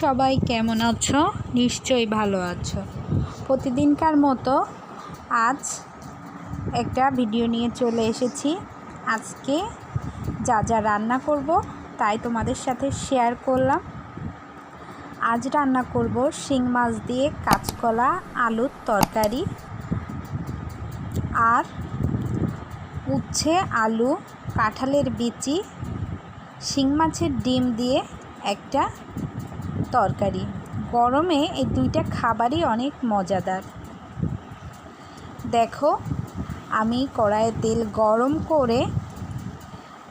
সবাই কেমন আছো? নিশ্চয়ই ভালো আছো। প্রতিদিনকার মতো আজ একটা ভিডিও নিয়ে চলে এসেছি। আজকে যা যা রান্না করব তাই তোমাদের সাথে শেয়ার করলাম। আজ রান্না করব শিং মাছ দিয়ে কাঁচকলা, আলুর তরকারি আর উচ্ছে, আলু, কাঁঠালের বিচি, শিং মাছের ডিম দিয়ে একটা তরকারি। গরমে এই দুইটা খাবারই অনেক মজাদার। দেখো, আমি কড়াইয়ে তেল গরম করে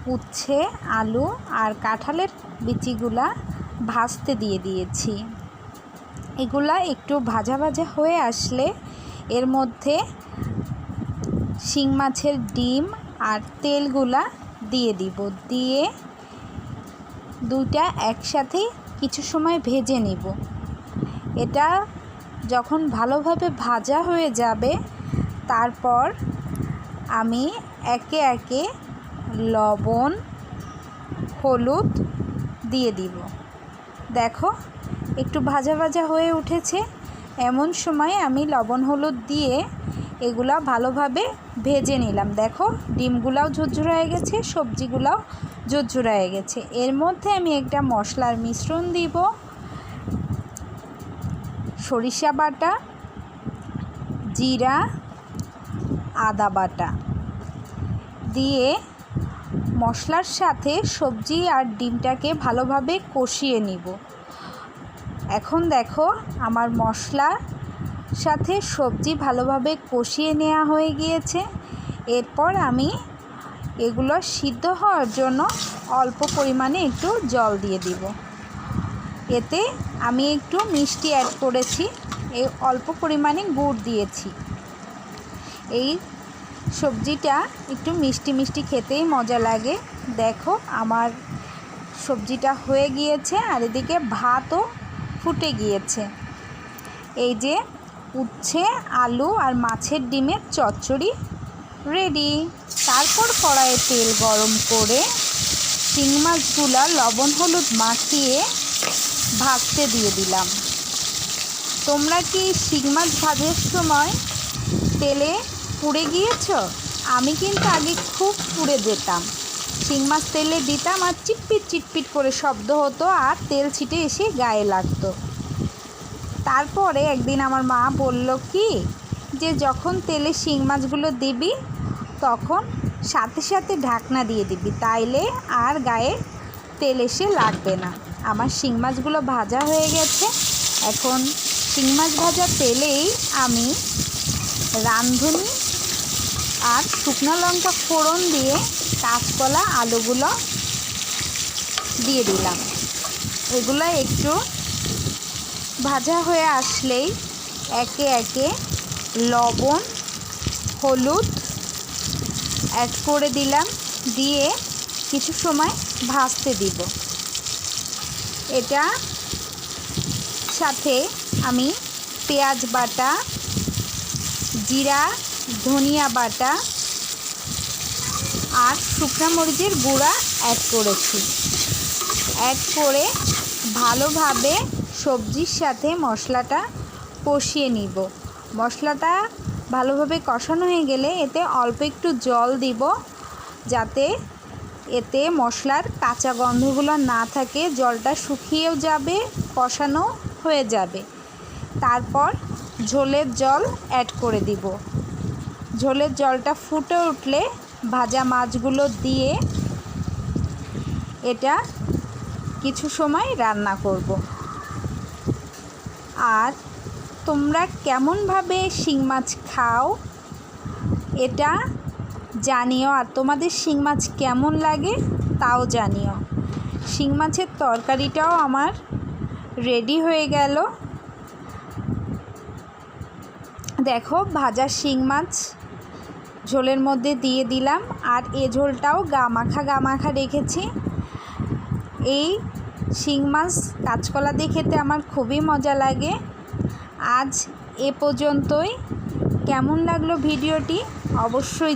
উচ্ছে, আলু আর কাঁঠালের বিচিগুলা ভাজতে দিয়ে দিয়েছি। এগুলা একটু ভাজা ভাজা হয়ে আসলে এর মধ্যে শিং মাছের ডিম আর তেলগুলা দিয়ে দিব। দিয়ে দুইটা একসাথে কিছু সময় ভেজে নিব। এটা যখন ভালোভাবে ভাজা হয়ে যাবে, তারপর আমি একে একে লবণ, হলুদ দিয়ে দিব। দেখো, একটু ভাজা ভাজা হয়ে উঠেছে। এমন সময় আমি লবণ, হলুদ দিয়ে এগুলা ভালোভাবে ভেজে নিলাম। দেখো, ডিমগুলাও ঝুরঝুরা হয়ে গেছে, সবজিগুলাও ঝুরঝুরা হয়ে গেছে। এর মধ্যে আমি একটা মশলার মিশ্রণ দিব। সরিষা বাটা, জিরা, আদা বাটা দিয়ে মশলার সাথে সবজি আর ডিমটাকে ভালোভাবে কষিয়ে নিব। এখন দেখো আমার মশলা সাথে সবজি ভালোভাবে কষিয়ে নেওয়া হয়ে গিয়েছে। এরপর আমি এগুলো সিদ্ধ হওয়ার জন্য অল্প পরিমাণে একটু জল দিয়ে দিব। এতে আমি একটু মিষ্টি অ্যাড করেছি, এই অল্প পরিমাণে গুড় দিয়েছি। এই সবজিটা একটু মিষ্টি মিষ্টি খেতেই মজা লাগে। দেখো আমার সবজিটা হয়ে গিয়েছে আর এদিকে ভাতও ফুটে গিয়েছে। এই যে উচ্ছে, আলু আর মাছের ডিমের চচ্চড়ি রেডি তারপর কড়াইয়ে তেল গরম করে শিং মাছগুলা লবণ হলুদ মাখিয়ে ভাজতে দিয়ে দিলাম। তোমরা কি শিং মাছ ভাজার সময় তেলে পুড়ে গিয়েছ? আমি কিন্তু আগে খুব পুড়ে যেতাম। শিং মাছ তেলে দিতাম আর চিটপিট চিটপিট করে শব্দ হতো আর তেল ছিটে এসে গায়ে লাগতো। তারপরে একদিন আমার মা বলল, কি? যে যখন তেলে শিং মাছগুলো দিবি, তখন সাথে সাথে ঢাকনা দিয়ে দিবি। তাইলে আর গায়ে তেল এসে লাগবে না। আমার শিং মাছগুলো ভাজা হয়ে গেছে। এখন শিং মাছ ভাজা তেলেই আমি রাঁধুনি আর শুকনো লঙ্কা ফোড়ন দিয়ে কাঁচকলা আলুগুলো দিয়ে দিলাম। এগুলো একটু ভাজা হয়ে আসলেই একে একে লবণ, হলুদ অ্যাড করে দিলাম, দিয়ে কিছু সময় ভাজতে দিব। এটা সাথে আমি পেঁয়াজ বাটা, জিরা, ধনিয়া বাটা আর শুকনো মরিচের গুঁড়া অ্যাড করেছি। অ্যাড করে ভালোভাবে সবজির সাথে মশলাটা কষিয়ে নিব। মশলাটা ভালোভাবে কষানো হয়ে গেলে এতে অল্প একটু জল দিব যাতে এতে মশলার কাঁচা গন্ধগুলো না থাকে, জলটা শুকিয়েও যাবে, কষানো হয়ে যাবে। তারপর ঝোলের জল অ্যাড করে দিব। ঝোলের জলটা ফুটে উঠলে ভাজা মাছগুলো দিয়ে এটা কিছু সময় রান্না করব। আর তোমরা কেমনভাবে শিং মাছ খাও এটা জানিও, আর তোমাদের শিং মাছ কেমন লাগে তাও জানিও। শিং মাছের তরকারিটাও আমার রেডি হয়ে গেল। দেখো, ভাজা শিং মাছ ঝোলের মধ্যে দিয়ে দিলাম, আর এ ঝোলটাও গা মাখা গা মাখা রেখেছি। এই শিং মাছ কাঁচকলা দিয়ে খেতে আমার খুবই মজা লাগে। আজ এ পর্যন্তই। কেমন লাগল ভিডিওটি? অবশ্যই